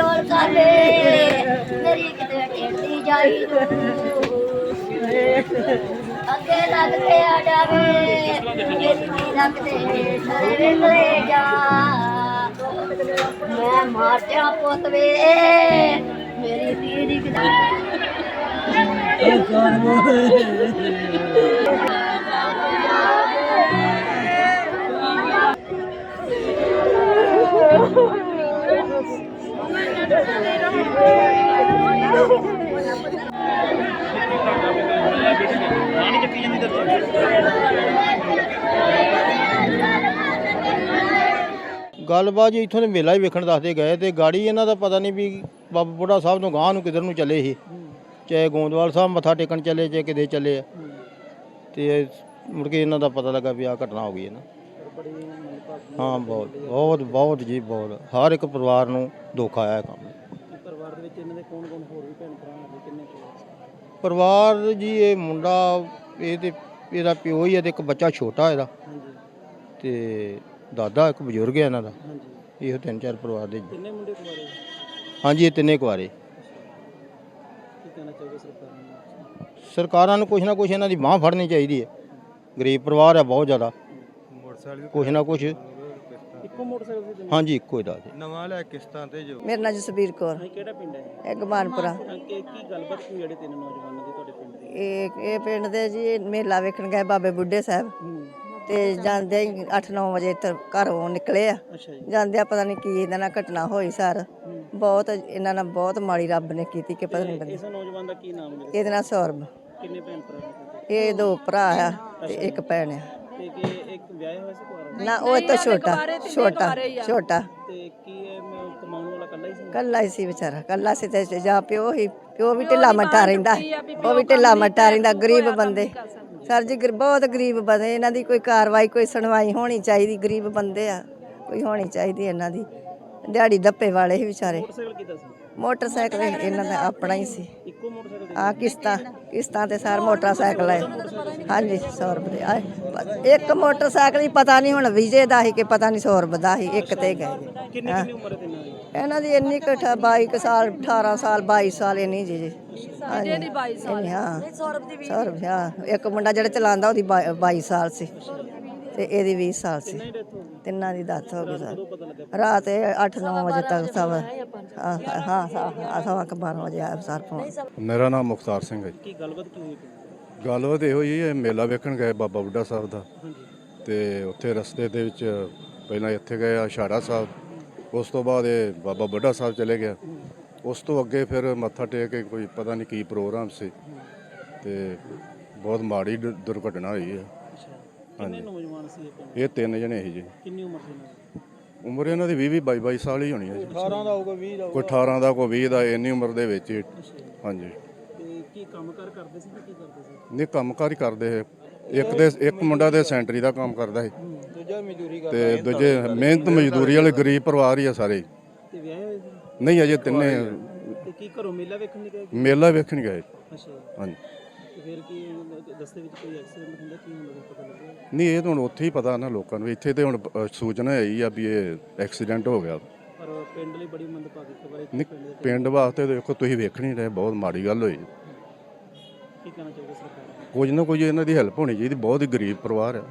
ਡੋਲ ਕਾਲੇ ਮੇਰੀ ਕਿਤੇ ਟੇਢੀ ਜਾਈ ਨੂੰ ਅੱਗੇ ਲੱਗਦੇ ਆ ਜਾਵੇ ਮੇਰੀ ਵੀ ਲੱਗਦੇ ਸਾਰੇ ਵੇਲੇ ਜਾ। ਮੈਂ ਮਾਟਿਆ ਪੁੱਤ ਵੇ। ਮੇਰੀ ਗੱਲਬਾਤ ਜੀ ਇੱਥੋਂ ਦੇ ਮੇਲਾ ਹੀ ਵੇਖਣ ਦੱਸਦੇ ਗਏ ਤੇ ਗਾੜੀ ਇਹਨਾਂ ਦਾ ਪਤਾ ਨਹੀਂ ਵੀ ਬਾਬਾ ਬੁੱਢਾ ਸਾਹਿਬ ਤੋਂ ਗਾਂਹ ਨੂੰ ਕਿਧਰ ਨੂੰ ਚੱਲੇ ਸੀ। ਚਾਹੇ ਗੋਂਦਵਾਲ ਸਾਹਿਬ ਮੱਥਾ ਟੇਕਣ ਚੱਲੇ ਚਾਹੇ ਕਿਤੇ ਚੱਲੇ ਆ। ਤੇ ਮੁੜ ਕੇ ਇਹਨਾਂ ਦਾ ਪਤਾ ਲੱਗਾ ਵੀ ਆ ਘਟਨਾ ਹੋ ਗਈ ਹੈ ਨਾ। ਹਾਂ ਬਹੁਤ ਬਹੁਤ ਬਹੁਤ ਜੀ ਬਹੁਤ। ਹਰ ਇੱਕ ਪਰਿਵਾਰ ਨੂੰ ਦੁੱਖ ਆਇਆ ਕੰਮ। ਪਰਿਵਾਰ ਦੇ ਵਿੱਚ ਇਹਨਾਂ ਦੇ ਕੌਣ ਕੌਣ ਹੋਰ ਵੀ ਭੈਣ ਭਰਾ ਕਿੰਨੇ ਪਰਿਵਾਰ ਜੀ ਇਹ ਮੁੰਡਾ ਇਹ ਤੇ ਇਹਦਾ ਪਿਓ ਹੀ ਹੈ ਤੇ ਇੱਕ ਬੱਚਾ ਛੋਟਾ ਇਹਦਾ। ਹਾਂਜੀ। ਤੇ ਦਾਦਾ ਇੱਕ ਬਜ਼ੁਰਗ ਹੈ ਇਹਨਾਂ ਦਾ। ਹਾਂਜੀ। ਇਹੋ ਤਿੰਨ ਚਾਰ ਪਰਿਵਾਰ ਦੇ ਜੀ। ਕਿੰਨੇ ਮੁੰਡੇ ਕੁਆਰੇ ਹਾਂਜੀ ਇਹ ਤਿੰਨੇ ਕੁਆਰੇ। ਕੀ ਕਹਿਣਾ ਚਾਹੋਗੇ ਸਰਕਾਰ ਨੂੰ? ਸਰਕਾਰਾਂ ਨੂੰ ਕੁਛ ਨਾ ਕੁਛ ਇਹਨਾਂ ਦੀ ਬਾਹ ਫੜਨੀ ਚਾਹੀਦੀ ਹੈ। ਗਰੀਬ ਪਰਿਵਾਰ ਹੈ ਬਹੁਤ ਜ਼ਿਆਦਾ। ਕੁਛ ਨਾ ਕੁਛ ਇੱਕੋ ਮੋਟਰਸਾਈਕਲ ਤੇ ਦਿਨ ਹਾਂਜੀ ਇੱਕੋ ਹੀ ਦਾ ਜੀ। ਨਵਾਂ ਲੈ ਕਿਸ਼ਤਾਂ ਤੇ ਜੋ? ਮੇਰਾ ਨਾਂ ਜਸਬੀਰ ਕੌਰ। ਹਾਂ ਕਿਹੜਾ ਪਿੰਡ ਹੈ? ਇਹ ਗਮਾਨਪੁਰਾ। ਕੀ ਕੀ ਗੱਲਬਾਤ ਹੋਈ ਜਿਹੜੇ ਤਿੰਨ ਨੌਜਵਾਨਾਂ ਦੀ ਤੁਹਾਡੇ ਪਿੰਡ ਦੀ? ਇਹ ਇਹ ਪਿੰਡ ਦੇ ਜੀ ਮੇਲਾ ਵੇਖਣ ਗਏ ਬਾਬੇ ਬੁੱਢੇ ਸਾਹਿਬ। ਤੇ ਜਾਂਦੇ ਹੀ 8-9 ਵਜੇ ਇੱਧਰ ਘਰੋਂ ਨਿਕਲੇ ਆ। ਅੱਛਾ ਜੀ। ਜਾਂਦੇ ਪਤਾ ਨਹੀਂ ਕੀ ਇਹਨਾਂ ਨਾਲ ਘਟਨਾ ਹੋਈ ਸਰ। ਬਹੁਤ ਇਹਨਾਂ ਨਾਲ ਬਹੁਤ ਮਾੜੀ ਰੱਬ ਨੇ ਕੀਤੀ ਕਿ ਪਤਾ ਨਹੀਂ ਇਸ ਨੌਜਵਾਨ ਦਾ ਕੀ ਨਾਮ ਹੈ? ਇਹਦੇ ਨਾਲ ਸੌਰਬ ਕਿੰਨੇ ਭੈਣ ਭਰਾ ਨੇ? ਇਹ ਦੋ ਭਰਾ ਆ ਤੇ ਇੱਕ ਭੈਣ ਆ। ਤੇ ਕਿ ਇੱਕ ਵਿਆਹਿਆ ਹੋਇਆ ਸੀ ਕੁਆਰਾ ਨਾ ਉਹ ਤੋਂ ਛੋਟਾ ਛੋਟਾ ਛੋਟਾ। ਤੇ ਕੀ ਇਹ ਮੈਂ ਕਮਾਉਣ ਵਾਲਾ ਇਕੱਲਾ ਹੀ ਸੀ? ਕੱਲਾ ਹੀ ਸੀ ਵਿਚਾਰਾ ਕੱਲਾ ਸੀ ਤੇ ਜਾਂ ਪਿਓ ਹੀ ਪਿਓ ਵੀ ਢਿੱਲਾ ਮੱਠਾ ਰਹਿੰਦਾ ਉਹ ਵੀ ਢਿੱਲਾ ਮੱਠਾ ਰਹਿੰਦਾ ਗਰੀਬ ਬੰਦੇ। ਸਰ ਜੀ ਗਰ- ਬਹੁਤ ਗਰੀਬ ਬੰਦੇ ਇਹਨਾਂ ਦੀ ਕੋਈ ਕਾਰਵਾਈ ਕੋਈ ਸੁਣਵਾਈ ਹੋਣੀ ਚਾਹੀਦੀ ਗਰੀਬ ਬੰਦੇ ਆ ਕੋਈ ਹੋਣੀ ਚਾਹੀਦੀ ਇਹਨਾਂ ਦੀ। ਦਿਹਾੜੀ ਦੱਪੇ ਵਾਲੇ ਹੀ ਵਿਚਾਰੇ। ਮੋਟਰਸਾਈਕਲ ਕਿੱਦਾਂ ਸੀ? ਮੋਟਰਸਾਈਕਲ ਇਹਨਾਂ ਦਾ ਆਪਣਾ ਹੀ ਸੀ। ਇੱਕੋ ਮੋਟਰਸਾਈਕਲ ਆ ਕਿਸ਼ਤਾਂ। ਕਿਸ਼ਤਾਂ ਤੇ ਸਾਰ ਮੋਟਰਸਾਈਕਲ ਹੈ ਹਾਂਜੀ 100 ਰੁਪਏ ਆਏ। ਇੱਕ ਮੋਟਰਸਾਈਕਲ ਹੀ ਪਤਾ ਨਹੀਂ ਹੁਣ ਵਿਜੇ ਦਾ ਹੀ ਕਿ ਪਤਾ ਨਹੀਂ 100 ਰੁਪਏ ਦਾ ਹੀ ਇੱਕ ਤੇ ਗਏ। ਕਿੰਨੀ ਕਿੰਨੀ ਉਮਰ ਦੀ ਇਹਨਾਂ ਦੀ ਇੰਨੀ ਕੁ ਅਠਾ- 22 ਕੁ ਸਾਲ 18 ਸਾਲ 22 ਸਾਲ ਇੰਨੀ ਜੀ ਜੀ। ਹਾਂਜੀ ਦੀ 22 ਸਾਲ। ਹਾਂ। ਸੌਰਵ ਦੀ 20 ਹਾਂ। ਇੱਕ ਮੁੰਡਾ ਜਿਹੜਾ ਚਲਾਉਂਦਾ ਉਹਦੀ 22 ਸਾਲ ਸੀ। ਤੇ ਇਹਦੀ 20 ਸਾਲ ਸੀ। ਤਿੰਨਾਂ ਦੀ ਦੱਤ ਹੋ ਗਈ ਸਰ ਰਾਤ 8-9 ਵਜੇ ਤੱਕ ਸਭ ਹਾਂ ਹਾਂ ਹਾਂ ਸਵਾ ਕੁ 12 ਵਜੇ ਆਇਆ ਸਰ ਫੋਨ ਮੇਰਾ ਨਾਮ ਮੁਖਤਾਰ ਸਿੰਘ ਹੈ। ਕੀ ਗੱਲਬਾਤ ਕੀ ਹੋਈ? ਗੱਲਬਾਤ ਇਹੋ ਹੀ ਹੈ ਮੇਲਾ ਵੇਖਣ ਗਏ ਬਾਬਾ ਬੁੱਢਾ ਸਾਹਿਬ ਦਾ। ਤੇ ਉੱਥੇ ਰਸਤੇ ਦੇ ਵਿੱਚ ਪਹਿਲਾਂ ਇੱਥੇ ਗਏ ਆ ਸਾਹਿਬ। ਉਸ ਤੋਂ ਬਾਅਦ ਇਹ ਬਾਬਾ ਬੁੱਢਾ ਸਾਹਿਬ ਚਲੇ ਗਿਆ। ਉਸ ਤੋਂ ਅੱਗੇ ਫਿਰ ਮੱਥਾ ਟੇਕ ਕੇ ਕੋਈ ਪਤਾ ਨਹੀਂ ਕੀ ਪ੍ਰੋਗਰਾਮ ਸੀ। ਤੇ ਬਹੁਤ ਮਾੜੀ ਦੁਰਘਟਨਾ ਹੋਈ ਹੈ। ਕਿੰਨੇ ਨੌਜਵਾਨ ਸੀ ਇਹ ਪਿੰਡ? ਇਹ ਤਿੰਨ ਜਣੇ ਸੀ ਜੀ। ਕਿੰਨੀ ਉਮਰ ਸੀ ਇਹਨਾਂ ਦੀ? ਉਮਰ ਇਹਨਾਂ ਦੀ 20 20 22 22 ਸਾਲ ਹੀ ਹੋਣੀ ਹੈ ਜੀ। 18 ਦਾ ਹੋਊਗਾ 20 ਦਾ ਕੋਈ 18 ਦਾ ਕੋਈ 20 ਦਾ ਇੰਨੀ ਉਮਰ ਦੇ ਵਿੱਚ ਹੀ। ਹਾਂਜੀ। ਤੇ ਕੀ ਕੰਮ ਕਾਰ ਕਰਦੇ ਸੀ ਤੇ ਕੀ ਕਰਦੇ ਸੀ? ਨਹੀਂ ਕੰਮਕਾਰ ਹੀ ਕਰਦੇ ਹੈ ਇੱਕ ਦੇ ਇੱਕ ਮੁੰਡਾ ਦੇ ਸੈਂਟਰੀ ਦਾ ਕੰਮ ਕਰਦਾ ਹੈ। ਦੂਜਾ ਮਜ਼ਦੂਰੀ ਕਰ ਤੇ ਦੂਜੇ ਮਿਹਨਤ ਮਜ਼ਦੂਰੀ ਵਾਲੇ ਗਰੀਬ ਪਰਿਵਾਰ ਹੀ ਆ ਸਾਰੇ। ਤੇ ਵਿਆਹੇ ਹੋਏ ਸੀ? ਨਹੀਂ ਅਜੇ ਤਿੰਨੇ ਤੇ ਕੀ ਘਰੋਂ ਮੇਲਾ ਵੇਖਣ ਨਿਕਲੇ ਮੇਲਾ ਵੇਖਣ ਗਏ। ਅੱਛਾ ਹਾਂਜੀ। ਤੇ ਫਿਰ ਕੀ ਦਸਤੇ ਵਿੱਚ ਕੋਈ ਐਕਸੀਡੈਂਟ ਹੁੰਦਾ ਕੀ ਹੁੰਦਾ ਕੁਛ ਪਤਾ ਲੱਗਿਆ? ਨਹੀਂ ਇਹ ਤਾਂ ਹੁਣ ਉੱਥੇ ਹੀ ਪਤਾ ਨਾ ਲੋਕਾਂ ਨੂੰ। ਇੱਥੇ ਤੇ ਹੁਣ ਅ, ਸੂਚਨਾ ਆਈ ਆ ਵੀ ਇਹ ਐਕਸੀਡੈਂਟ ਹੋ ਗਿਆ। ਪਰ ਪਿੰਡ ਲਈ ਬੜੀ ਮੰਦਭਾਗੀ ਖਬਰ ਹੈ ਨਹੀਂ ਪਿੰਡ ਵਾਸਤੇ ਦੇਖੋ ਤੁਸੀਂ ਵੇਖ ਨਹੀਂ ਰਹੇ ਬਹੁਤ ਮਾੜੀ ਗੱਲ ਹੋਈ। ਕੀ ਕਹਿਣਾ ਚਾਹੋਗੇ ਸਰਕਾਰ ਨੂੰ? ਕੁਝ ਨਾ ਕੁਝ ਇਹਨਾਂ ਦੀ ਹੈਲਪ ਹੋਣੀ ਚਾਹੀਦੀ ਬਹੁਤ ਹੀ ਗਰੀਬ ਪਰਿਵਾਰ ਹੈ।